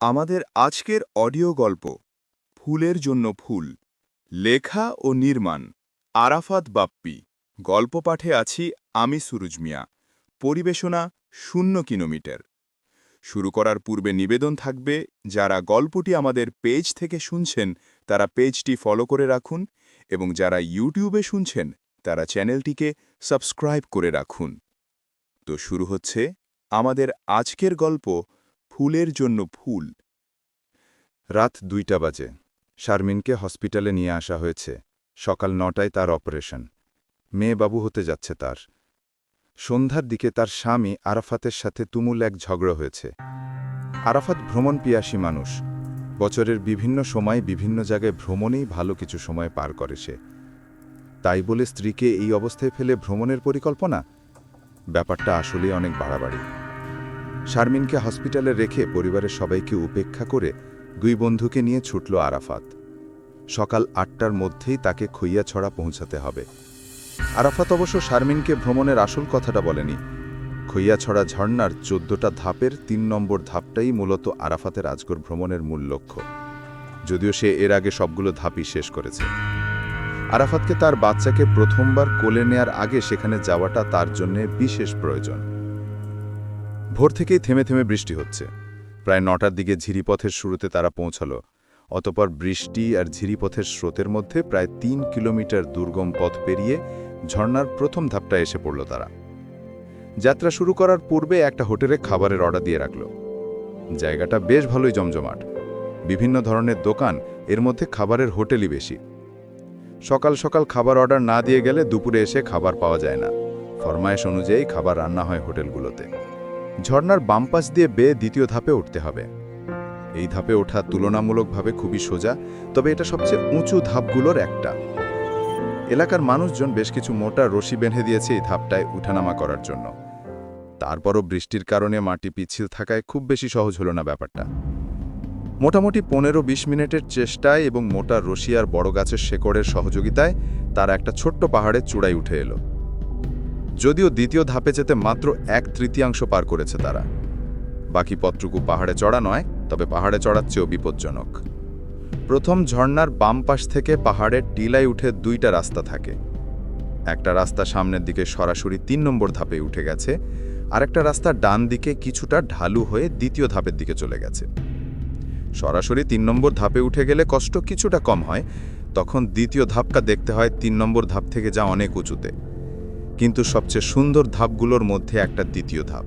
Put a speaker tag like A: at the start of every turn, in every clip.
A: আমাদের আজকের অডিও গল্প, ফুলের জন্য ফুল, লেখা ও নির্মাণ, আরাফাত বাপ্পি। গল্প পাঠে আছি আমি সুরুজ মিয়া। পরিবেশনা শূন্য কিলোমিটার। শুরু করার পূর্বে নিবেদন থাকবে, যারা গল্পটি আমাদের পেজ থেকে শুনছেন, তারা পেজটি ফলো করে রাখুন এবং যারা ইউটিউবে শুনছেন, তারা চ্যানেলটিকে সাবস্ক্রাইব করে রাখুন। তো শুরু হচ্ছে আমাদের আজকের গল্প ফুলের জন্য ফুল।
B: রাত দুইটা বাজে। শারমিনকে হসপিটালে নিয়ে আসা হয়েছে। সকাল নটায় তার অপারেশন। মেয়ে বাবু হতে যাচ্ছে তার। সন্ধ্যার দিকে তার স্বামী আরাফাতের সাথে তুমুল এক ঝগড়া হয়েছে। আরাফাত ভ্রমণ পিয়াসী মানুষ। বছরের বিভিন্ন সময় বিভিন্ন জায়গায় ভ্রমণেই ভালো কিছু সময় পার করে সে। তাই বলে স্ত্রীকে এই অবস্থায় ফেলে ভ্রমণের পরিকল্পনা? ব্যাপারটা আসলেই অনেক বাড়াবাড়ি। শারমিনকে হসপিটালে রেখে পরিবারের সবাইকে উপেক্ষা করে দুই বন্ধুকে নিয়ে ছুটল আরাফাত। সকাল আটটার মধ্যেই তাকে খইয়াছড়া পৌঁছাতে হবে। আরাফাত অবশ্য শারমিনকে ভ্রমণের আসল কথাটা বলেনি। খইয়াছড়া ঝর্ণার চোদ্দটা ধাপের তিন নম্বর ধাপটাই মূলত আরাফাতের আজগর ভ্রমণের মূল লক্ষ্য। যদিও সে এর আগে সবগুলো ধাপই শেষ করেছে। আরাফাতকে তার বাচ্চাকে প্রথমবার কোলে নেয়ার আগে সেখানে যাওয়াটা তার জন্যে বিশেষ প্রয়োজন। ভোর থেকেই থেমে থেমে বৃষ্টি হচ্ছে। প্রায় নটার দিকে ঝিরিপথের শুরুতে তারা পৌঁছালো। অতপর বৃষ্টি আর ঝিরিপথের স্রোতের মধ্যে প্রায় তিন কিলোমিটার দুর্গম পথ পেরিয়ে ঝর্নার প্রথম ধাপটা এসে পড়ল তারা। যাত্রা শুরু করার পূর্বে একটা হোটেলে খাবারের অর্ডার দিয়ে রাখল। জায়গাটা বেশ ভালোই জমজমাট। বিভিন্ন ধরনের দোকান, এর মধ্যে খাবারের হোটেলই বেশি। সকাল সকাল খাবার অর্ডার না দিয়ে গেলে দুপুরে এসে খাবার পাওয়া যায় না। ফরমায়েশ অনুযায়ী খাবার রান্না হয় হোটেলগুলোতে। ঝর্ণার বাম পাশ দিয়ে বেয়ে দ্বিতীয় ধাপে উঠতে হবে। এই ধাপে ওঠা তুলনামূলকভাবে খুবই সোজা, তবে এটা সবচেয়ে উঁচু ধাপগুলোর একটা। এলাকার মানুষজন বেশ কিছু মোটা রশি বেঁধে দিয়েছে এই ধাপটায় উঠানামা করার জন্য। তারপরও বৃষ্টির কারণে মাটি পিছিল থাকায় খুব বেশি সহজ হলো না ব্যাপারটা। মোটামুটি পনেরো বিশ মিনিটের চেষ্টায় এবং মোটা রশি আর বড় গাছের শেকড়ের সহযোগিতায় তারা একটা ছোট্ট পাহাড়ের চূড়ায় উঠে এলো। যদিও দ্বিতীয় ধাপে যেতে মাত্র এক তৃতীয়াংশ পার করেছে তারা। বাকি পত্রকু পাহাড়ে চড়া নয়, তবে পাহাড়ে চড়ার চেয়েও বিপজ্জনক। প্রথম ঝর্ণার বাম পাশ থেকে পাহাড়ের টিলায় উঠে দুইটা রাস্তা থাকে। একটা রাস্তা সামনের দিকে সরাসরি তিন নম্বর ধাপে উঠে গেছে আর একটা রাস্তা ডান দিকে কিছুটা ঢালু হয়ে দ্বিতীয় ধাপের দিকে চলে গেছে। সরাসরি তিন নম্বর ধাপে উঠে গেলে কষ্ট কিছুটা কম হয়, তখন দ্বিতীয় ধাপটা দেখতে হয় তিন নম্বর ধাপ থেকে যা অনেক উঁচুতে। কিন্তু সবচেয়ে সুন্দর ধাপগুলোর মধ্যে একটা দ্বিতীয় ধাপ।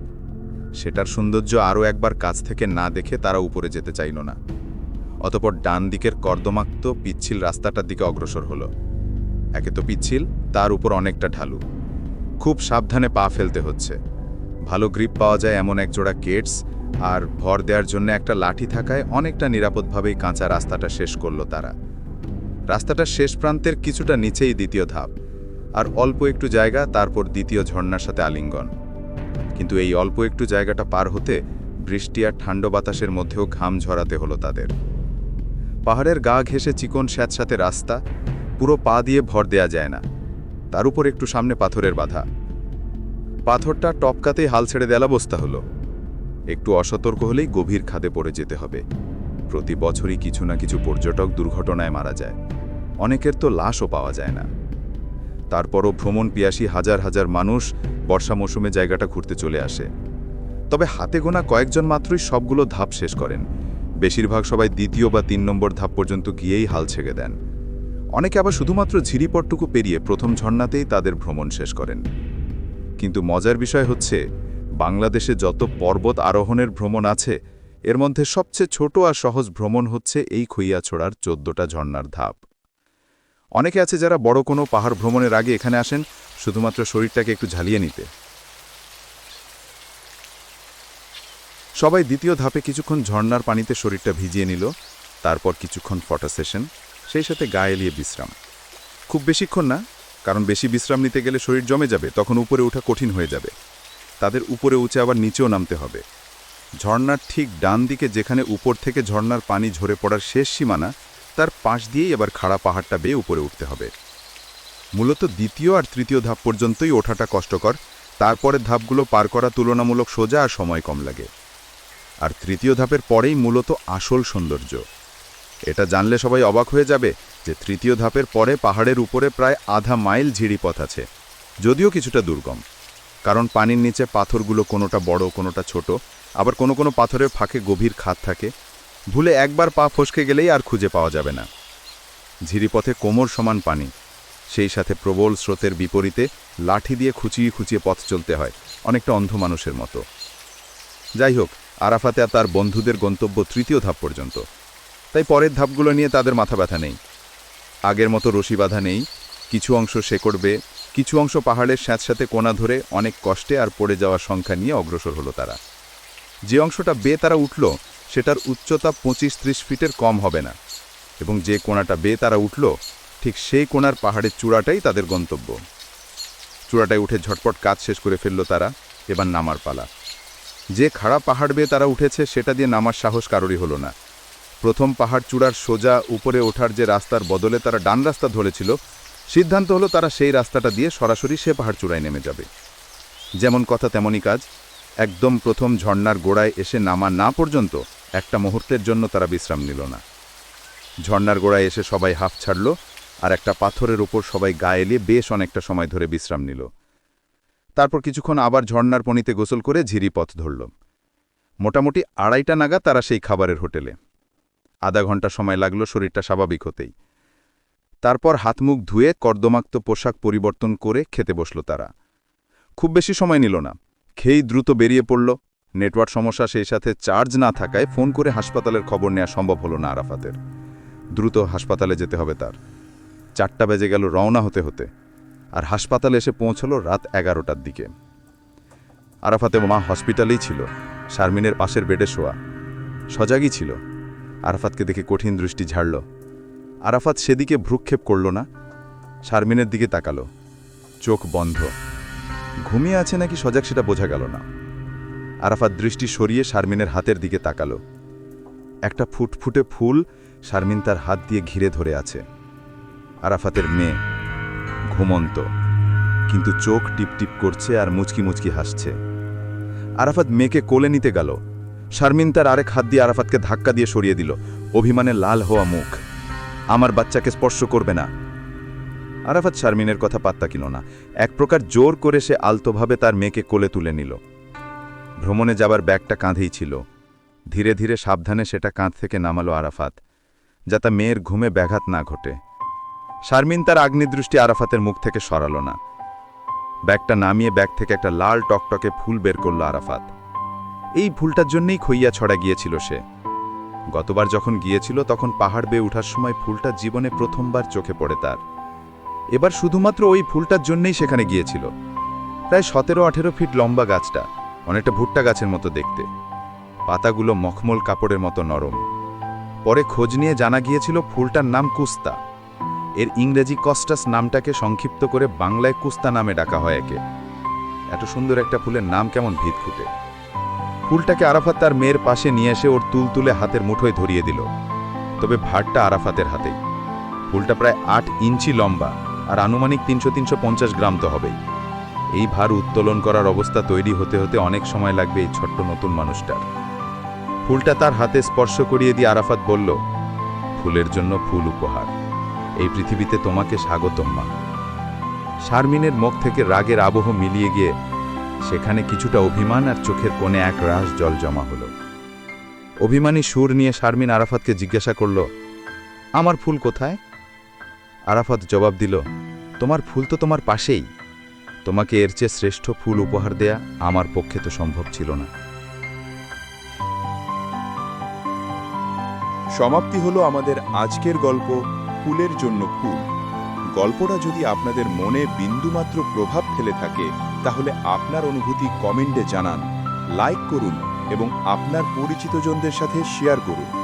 B: সেটার সৌন্দর্য আরও একবার কাছ থেকে না দেখে তারা উপরে যেতে চাইল না। অতপর ডান দিকের কর্দমাক্ত, পিচ্ছিল রাস্তাটার দিকে অগ্রসর হলো। একে তো পিচ্ছিল, তার উপর অনেকটা ঢালু। খুব সাবধানে পা ফেলতে হচ্ছে। ভালো গ্রিপ পাওয়া যায় এমন এক জোড়া কেটস আর ভর দেওয়ার জন্য একটা লাঠি থাকায় অনেকটা নিরাপদভাবেই কাঁচা রাস্তাটা শেষ করল তারা। রাস্তাটার শেষ প্রান্তের কিছুটা নিচেই দ্বিতীয় ধাপ। আর অল্প একটু জায়গা, তারপর দ্বিতীয় ঝর্ণার সাথে আলিঙ্গন। কিন্তু এই অল্প একটু জায়গাটা পার হতে বৃষ্টি আর ঠান্ড বাতাসের মধ্যেও ঘাম ঝরাতে হলো তাদের। পাহাড়ের গা ঘেঁষে চিকন স্যাঁতসাথে রাস্তা, পুরো পা দিয়ে ভর দেয়া যায় না। তার উপর একটু সামনে পাথরের বাধা। পাথরটা টপকাতেই হাল ছেড়ে দেলা বস্তা হলো। একটু অসতর্ক হলেই গভীর খাদে পড়ে যেতে হবে। প্রতি বছরই কিছু না কিছু পর্যটক দুর্ঘটনায় মারা যায়। অনেকের তো লাশও পাওয়া যায় না। তারপরও ভ্রমণ পিয়াসী হাজার হাজার মানুষ বর্ষা মৌসুমে জায়গাটা ঘুরতে চলে আসে। তবে হাতে গোনা কয়েকজন মাত্রই সবগুলো ধাপ শেষ করেন। বেশিরভাগ সবাই দ্বিতীয় বা তিন নম্বর ধাপ পর্যন্ত গিয়েই হাল ছেড়ে দেন। অনেকে আবার শুধুমাত্র ঝিরিপটটুকু পেরিয়ে প্রথম ঝর্ণাতেই তাদের ভ্রমণ শেষ করেন। কিন্তু মজার বিষয় হচ্ছে, বাংলাদেশে যত পর্বত আরোহণের ভ্রমণ আছে, এর মধ্যে সবচেয়ে ছোট আর সহজ ভ্রমণ হচ্ছে এই খইয়াছড়ার চোদ্দটা ঝর্ণার ধাপ। অনেকে আছে যারা বড় কোনো পাহাড় ভ্রমণের আগে এখানে আসেন, শুধুমাত্র শরীরটাকে একটু ঝালিয়ে নিতে। সবাই দ্বিতীয় ধাপে কিছুক্ষণ ঝর্ণার পানিতে শরীরটা ভিজিয়ে নিল, তারপর কিছুক্ষণ ফটো সেশন, সেই সাথে গায়ে এলিয়ে বিশ্রাম। খুব বেশিক্ষণ না, কারণ বেশি বিশ্রাম নিতে গেলে শরীর জমে যাবে, তখন উপরে ওঠা কঠিন হয়ে যাবে। তাদের উপরে উঁচে আবার নিচেও নামতে হবে। ঝর্ণার ঠিক ডান দিকে যেখানে উপর থেকে ঝর্ণার পানি ঝরে পড়ার শেষ সীমানা তার পাশ দিয়েই এবার খাড়া পাহাড়টা বেয়ে উপরে উঠতে হবে। মূলত দ্বিতীয় আর তৃতীয় ধাপ পর্যন্তই ওঠাটা কষ্টকর, তারপরের ধাপগুলো পার করা তুলনামূলক সোজা আর সময় কম লাগে। আর তৃতীয় ধাপের পরেই মূলত আসল সৌন্দর্য। এটা জানলে সবাই অবাক হয়ে যাবে যে তৃতীয় ধাপের পরে পাহাড়ের উপরে প্রায় আধা মাইল ঝিরিপথ আছে, যদিও কিছুটা দুর্গম। কারণ পানির নিচে পাথরগুলো কোনোটা বড়, কোনোটা ছোট, আবার কোনো কোনো পাথরের ফাঁকে গভীর খাত থাকে ভুলে একবার পা ফসকে গেলেই আর খুঁজে পাওয়া যাবে না। ঝিরিপথে কোমর সমান পানি। সেই সাথে প্রবল স্রোতের বিপরীতে লাঠি দিয়ে খুঁচিয়ে খুঁচিয়ে পথ চলতে হয়, অনেকটা অন্ধ মানুষের মতো। যাই হোক, আরাফাতে আর তার বন্ধুদের গন্তব্য তৃতীয় ধাপ পর্যন্ত। তাই পরের ধাপগুলো নিয়ে তাদের মাথা ব্যথা নেই। আগের মতো রশি বাঁধা নেই, কিছু অংশ শেকড়বে, কিছু অংশ পাহাড়ের স্যাঁতস্যাঁতে কোনা ধরে অনেক কষ্টে আর পড়ে যাওয়ার সংখ্যা নিয়ে অগ্রসর হলো তারা। যে অংশটা বে তারা উঠল সেটার উচ্চতা পঁচিশ ত্রিশ ফিটের কম হবে না। এবং যে কোণাটা বে তারা উঠল, ঠিক সেই কোণার পাহাড়ের চূড়াটাই তাদের গন্তব্য। চূড়াটায় উঠে ঝটপট কাজ শেষ করে ফেলল তারা, এবার নামার পালা। যে খাড়া পাহাড় বেয়ে তারা উঠেছে, সেটা দিয়ে নামার সাহস কারোরই হলো না। প্রথম পাহাড় চূড়ার সোজা উপরে ওঠার যে রাস্তার বদলে তারা ডান রাস্তা ধরেছিল, সিদ্ধান্ত হলো তারা সেই রাস্তাটা দিয়ে সরাসরি সে পাহাড় চূড়ায় নেমে যাবে। যেমন কথা, তেমনই কাজ। একদম প্রথম ঝর্ণার গোড়ায় এসে নামা না পর্যন্ত একটা মুহূর্তের জন্য তারা বিশ্রাম নিল না। ঝর্ণার গোড়ায় এসে সবাই হাফ ছাড়ল আর একটা পাথরের ওপর সবাই গায়ে এলিয়ে বেশ অনেকটা সময় ধরে বিশ্রাম নিল। তারপর কিছুক্ষণ আবার ঝর্ণার পনিতে গোসল করে ঝিরি পথ ধরল। মোটামুটি আড়াইটা নাগাদ তারা সেই খাবারের হোটেলে। আধা ঘণ্টা সময় লাগল শরীরটা স্বাভাবিক হতেই। তারপর হাত মুখ ধুয়ে কর্দমাক্ত পোশাক পরিবর্তন করে খেতে বসল তারা। খুব বেশি সময় নিল না। খেয়েই দ্রুত বেরিয়ে পড়ল। নেটওয়ার্ক সমস্যা সেই সাথে চার্জ না থাকায় ফোন করে হাসপাতালের খবর নেওয়া সম্ভব হলো না আরাফাতের। দ্রুত হাসপাতালে যেতে হবে তার। চারটা বেজে গেল রওনা হতে হতে, আর হাসপাতালে এসে পৌঁছলো রাত এগারোটার দিকে। আরাফাতে মা হসপিটালেই ছিল, শারমিনের পাশের বেডে শোয়া। সজাগই ছিল। আরাফাতকে দেখে কঠিন দৃষ্টি ঝাড়ল। আরাফাত সেদিকে ভ্রুক্ষেপ করল না, শারমিনের দিকে তাকালো। চোখ বন্ধ। ঘুমিয়ে আছে নাকি সজাগ সেটা বোঝা গেল না। আরাফাত দৃষ্টি সরিয়ে শারমিনের হাতের দিকে তাকালো। একটা ফুটফুটে ফুল শারমিন তার হাত দিয়ে ঘিরে ধরে আছে। আরাফাতের মেয়ে, ঘুমন্ত, কিন্তু চোখ টিপটিপ করছে আর মুচকি মুচকি হাসছে। আরাফাত মেয়েকে কোলে নিতে গেল। শারমিন তার আরেক হাত দিয়ে আরাফাতকে ধাক্কা দিয়ে সরিয়ে দিল। অভিমানে লাল হওয়া মুখ। আমার বাচ্চাকে স্পর্শ করবে না। আরাফাত শারমিনের কথা পাত্তা কিল না। এক প্রকার জোর করে সে আলতোভাবে তার মেয়েকে কোলে তুলে নিল। ভ্রমণে যাবার ব্যাগটা কাঁধেই ছিল। ধীরে ধীরে সাবধানে সেটা কাঁধ থেকে নামালো আরাফাত, যাতে মেয়ের ঘুমে ব্যাঘাত না ঘটে। শারমিন তার আগ্নিদৃষ্টি আরাফাতের মুখ থেকে সরালো না। ব্যাগটা নামিয়ে ব্যাগ থেকে একটা লাল টকটকে ফুল বের করল আরাফাত। এই ফুলটার জন্যই খইয়া ছড়া গিয়েছিল সে। গতবার যখন গিয়েছিল, তখন পাহাড় বেয়ে ওঠার সময় ফুলটা জীবনে প্রথমবার চোখে পড়ে তার। এবার শুধুমাত্র ওই ফুলটার জন্যই সেখানে গিয়েছিল। প্রায় সতেরো আঠেরো ফিট লম্বা গাছটা। অনেকটা ভুট্টা গাছের মতো দেখতে। পাতাগুলো মখমল কাপড়ের মতো নরম। পরে খোঁজ নিয়ে জানা গিয়েছিল ফুলটার নাম কুস্তা। এর ইংরেজি কস্টাস নামটাকে সংক্ষিপ্ত করে বাংলায় কুস্তা নামে ডাকা হয় একে। এত সুন্দর একটা ফুলের নাম কেমন ভিত খুঁটে ফুলটাকে আরাফাত তার মেয়ের পাশে নিয়ে এসে ওর তুল তুলে হাতের মুঠোয় ধরিয়ে দিল। তবে ভারটা আরাফাতের হাতেই। ফুলটা প্রায় আট ইঞ্চি লম্বা আর আনুমানিক তিনশো তিনশো পঞ্চাশ গ্রাম তো হবেই। এই ভার উত্তোলন করার অবস্থা তৈরি হতে হতে অনেক সময় লাগবে এই ছোট্ট নতুন মানুষটার। ফুলটা তার হাতে স্পর্শ করিয়ে দিয়ে আরাফাত বলল, ফুলের জন্য ফুল উপহার। এই পৃথিবীতে তোমাকে স্বাগতম, মা। শারমিনের মুখ থেকে রাগের আবহ মিলিয়ে গিয়ে সেখানে কিছুটা অভিমান আর চোখের কোণে এক রাস জল জমা হলো। অভিমানী সুর নিয়ে শারমিন আরাফাতকে জিজ্ঞাসা করল, আমার ফুল কোথায়? আরাফাত জবাব দিল, তোমার ফুল তো তোমার পাশেই। তোমাকে এর চেয়ে শ্রেষ্ঠ ফুল উপহার দেয়া আমার পক্ষে তো সম্ভব ছিল না।
A: সমাপ্তি হলো আমাদের আজকের গল্প, ফুলের জন্য ফুল। গল্পটা যদি আপনাদের মনে বিন্দুমাত্র প্রভাব ফেলে থাকে, তাহলে আপনার অনুভূতি কমেন্টে জানান, লাইক করুন এবং আপনার পরিচিতজনদের সাথে শেয়ার করুন।